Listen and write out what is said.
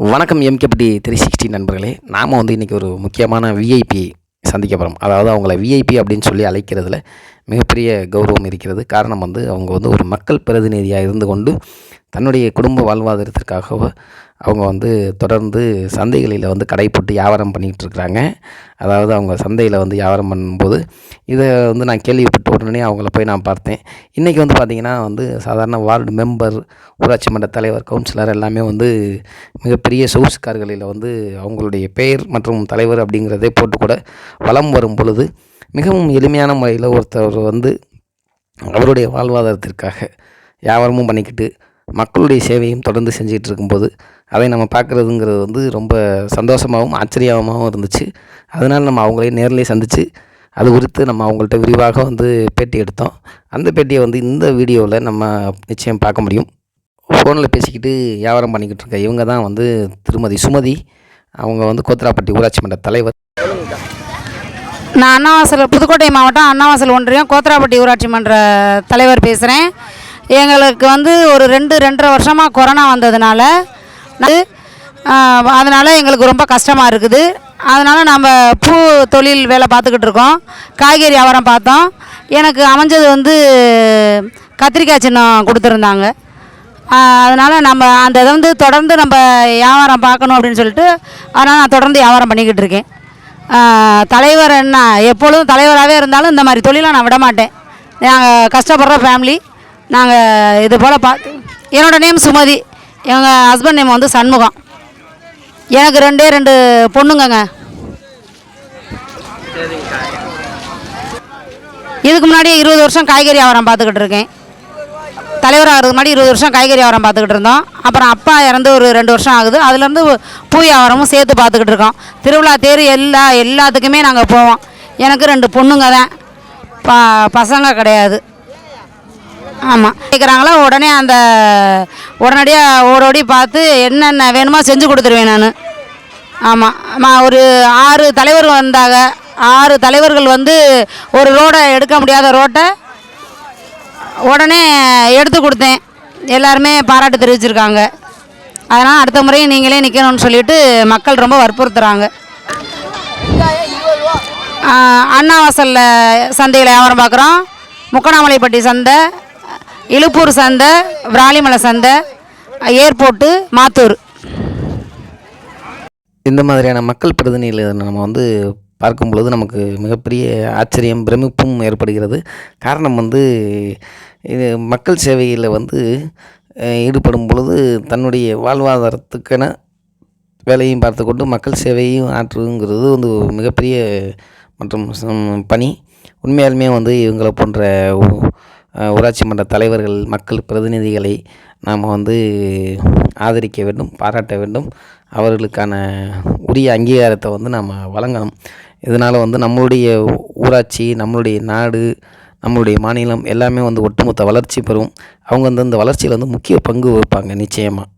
வணக்கம் எம்கேபடி three sixty நண்பர்களே. நாம் வந்து இன்றைக்கி ஒரு முக்கியமான விஐபி சந்திக்க போகிறோம் அதாவது அவங்கள விஐபி அப்படின்னு சொல்லி அழைக்கிறதுல மிகப்பெரிய கௌரவம் இருக்கிறது. காரணம் வந்து அவங்க வந்து ஒரு மக்கள் பிரதிநிதியாக இருந்து கொண்டு தன்னுடைய குடும்ப வாழ்வாதாரத்திற்காக அவங்க வந்து தொடர்ந்து சந்தைகளில் வந்து கடை போட்டு வியாபாரம் பண்ணிக்கிட்டு இருக்கிறாங்க அதாவது அவங்க சந்தையில் வந்து வியாபாரம் பண்ணும்போது இதை வந்து நான் கேள்விப்பட்ட உடனே அவங்கள போய் நான் பார்த்தேன். இன்றைக்கி வந்து பார்த்திங்கன்னா வந்து சாதாரண வார்டு மெம்பர் ஊராட்சி மன்ற தலைவர் கவுன்சிலர் எல்லாமே வந்து மிகப்பெரிய சொகுசுக்கார்களில் வந்து அவங்களுடைய பெயர் மற்றும் தலைவர் அப்படிங்கிறதே போட்டு கூட வலம் வரும் பொழுது மிகவும் எளிமையான முறையில் ஒருத்தர் வந்து அவருடைய வாழ்வாதாரத்திற்காக வியாபாரமும் பண்ணிக்கிட்டு மக்களுடைய சேவையும் தொடர்ந்து செஞ்சுக்கிட்டு இருக்கும்போது அதை நம்ம பார்க்குறதுங்கிறது வந்து ரொம்ப சந்தோஷமாகவும் ஆச்சரியமாகவும் இருந்துச்சு. அதனால் நம்ம அவங்களே நேரிலே சந்தித்து அது குறித்து நம்ம அவங்கள்ட்ட விரிவாக வந்து பேட்டி எடுத்தோம். அந்த பேட்டியை வந்து இந்த வீடியோவில் நம்ம நிச்சயம் பார்க்க முடியும். ஃபோனில் பேசிக்கிட்டு வியாபாரம் பண்ணிக்கிட்டு இருக்க இவங்க தான் வந்து திருமதி சுமதி. அவங்க வந்து கோத்ராப்பட்டி ஊராட்சி மன்ற தலைவர். நான் அண்ணாவாசல் புதுக்கோட்டை மாவட்டம் அண்ணாவாசல் ஒன்றியம் கோத்ராப்பட்டி ஊராட்சி மன்ற தலைவர் பேசுகிறேன் எங்களுக்கு வந்து ஒரு ரெண்டு ரெண்டரை வருஷமாக கொரோனா வந்ததுனால அதனால் எங்களுக்கு ரொம்ப கஷ்டமாக இருக்குது. அதனால் நம்ம பூ தொழில் வேலை பார்த்துக்கிட்டு இருக்கோம். காய்கறி வியாபாரம் பார்த்தோம். எனக்கு அமைஞ்சது வந்து கத்திரிக்காய் சின்னம் கொடுத்துருந்தாங்க. அதனால் நம்ம அந்த இதை வந்து தொடர்ந்து நம்ம வியாபாரம் பார்க்கணும் அப்படின்னு சொல்லிட்டு அதனால் நான் தொடர்ந்து வியாபாரம் பண்ணிக்கிட்டு இருக்கேன். தலைவர் என்ன எப்பொழுதும் தலைவராகவே இருந்தாலும் இந்த மாதிரி தொழிலை நான் விட மாட்டேன். நாங்கள் கஷ்டப்படுற ஃபேமிலி நாங்கள் இது போல் பார்த்து என்னோடய நேம் சுமதி. எங்கள் ஹஸ்பண்ட் நேம் வந்து சண்முகம். எனக்கு ரெண்டே ரெண்டு பொண்ணுங்கங்க. இதுக்கு முன்னாடி இருபது வருஷம் காய்கறி வியாபாரம் பார்த்துக்கிட்டு இருக்கேன். தலைவர் ஆகிறதுக்கு முன்னாடி இருபது வருஷம் காய்கறி வியாபாரம் பார்த்துக்கிட்டு இருந்தோம். அப்புறம் அப்பா இறந்து ஒரு ரெண்டு வருஷம் ஆகுது. அதுலேருந்து பூ வியாபாரமும் சேர்த்து பார்த்துக்கிட்டு இருக்கோம். திருவிழா தேர் எல்லா எல்லாத்துக்குமே நாங்கள் போவோம். எனக்கு ரெண்டு பொண்ணுங்க தான். ப பசங்க கிடையாது. ஆமாம் கேட்குறாங்களா உடனே அந்த உடனடியாக ஓடோடி பார்த்து என்னென்ன வேணுமோ செஞ்சு கொடுத்துருவேன் நான். ஆமாம் ஒரு ஆறு தலைவர் வந்தாங்க. ஆறு தலைவர்கள் வந்து ஒரு ரோடை எடுக்க முடியாத ரோட்டை உடனே எடுத்து கொடுத்தேன். எல்லாருமே பாராட்டு தெரிவிச்சிருக்காங்க. அதனால் அடுத்த முறையும் நீங்களே நிற்கணும்னு சொல்லிட்டு மக்கள் ரொம்ப வற்புறுத்துகிறாங்க அண்ணாவாசலில் சந்தையில் வியாபாரம் பார்க்குறோம். முக்கணாமலைப்பட்டி சந்தை. இழுப்பூர் சந்தை விராலிமலை சந்தை ஏர்போர்ட்டு மாத்தூர். இந்த மாதிரியான மக்கள் பிரதிநிதிகளை நம்ம வந்து பார்க்கும் பொழுது நமக்கு மிகப்பெரிய ஆச்சரியம் பிரமிப்பும் ஏற்படுகிறது. காரணம் வந்து இது மக்கள் சேவையில் வந்து ஈடுபடும் பொழுது தன்னுடைய வாழ்வாதாரத்துக்கென வேலையும் பார்த்து கொண்டு மக்கள் சேவையும் ஆற்றுங்கிறது வந்து மிகப்பெரிய மற்றும் பணி. உண்மையாலுமே வந்து இவங்களை போன்ற ஊராட்சி மன்ற தலைவர்கள் மக்கள் பிரதிநிதிகளை நாம் வந்து ஆதரிக்க வேண்டும் பாராட்ட வேண்டும். அவர்களுக்கான உரிய அங்கீகாரத்தை வந்து நாம் வழங்கணும். இதனால் வந்து நம்மளுடைய ஊராட்சி நம்மளுடைய நாடு நம்மளுடைய மாநிலம் எல்லாமே வந்து ஒட்டுமொத்த வளர்ச்சி பெறும். அவங்க வந்து இந்த வளர்ச்சியில் வந்து முக்கிய பங்கு வகிப்பாங்க நிச்சயமாக